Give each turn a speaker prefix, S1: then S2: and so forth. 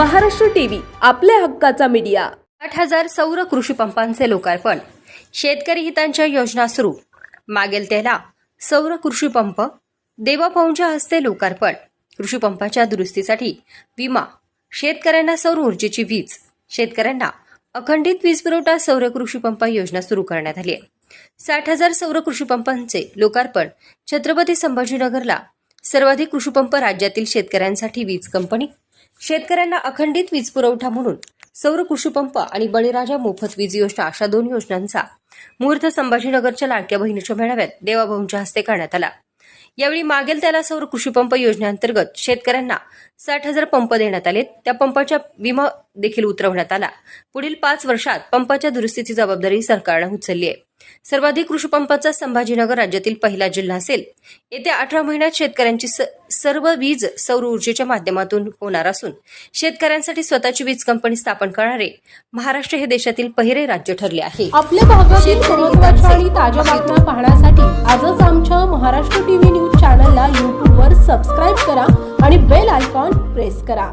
S1: Maharashtra TV आपल्या हक्काचा media.
S2: आठ हजार सौर कृषी पंपांचे लोकार्पण. शेतकरी हितांच्या योजना सुरू. मागेल त्याला सौर कृषी पंप देवाभाऊंच्या हस्ते लोकार्पण. कृषी पंपाच्या दुरुस्तीसाठी विमा. शेतकऱ्यांना सौर ऊर्जेची वीज. शेतकऱ्यांना अखंडित वीज पुरवठा सौर कृषी पंप योजना सुरू करण्यात आली आहे. साठ हजार सौर कृषी पंपांचे लोकार्पण छत्रपती संभाजीनगरला. सर्वाधिक कृषी पंप राज्यातील शेतकऱ्यांसाठी वीज कंपनी शेतकऱ्यांना अखंडित वीज पुरवठा म्हणून सौर कृषीपंप आणि बळीराजा मोफत वीज योजना अशा दोन योजनांचा मुहूर्त संभाजीनगरच्या लाडक्या बहिणीच्या मेळाव्यात देवाभाऊंच्या हस्ते करण्यात आला. यावेळी मागेल त्याला सौर कृषीपंप योजनेअंतर्गत शेतकऱ्यांना साठ हजार पंप देण्यात आले त्या पंपाच्या विमा देखील उतरवण्यात आला. पुढील पाच वर्षात पंपाच्या दुरुस्तीची जबाबदारी सरकारनं उचलली आहे. सर्वाधिक कृषी पंपाचा संभाजीनगर राज्यातील पहिला जिल्हा असेल. येत्या अठरा महिन्यात शेतकऱ्यांची सर्व वीज सौर ऊर्जेच्या माध्यमातून होणार असून शेतकऱ्यांसाठी स्वतःची वीज कंपनी स्थापन करणारे महाराष्ट्र हे देशातील पहिले राज्य ठरले आहे.
S1: आपल्या भागातील आणि ताज्या बातम्या पाहण्यासाठी आजच आमच्या महाराष्ट्र टीव्ही न्यूज चॅनलला यूट्यूबवर सबस्क्राईब करा आणि बेल आयकॉन प्रेस करा.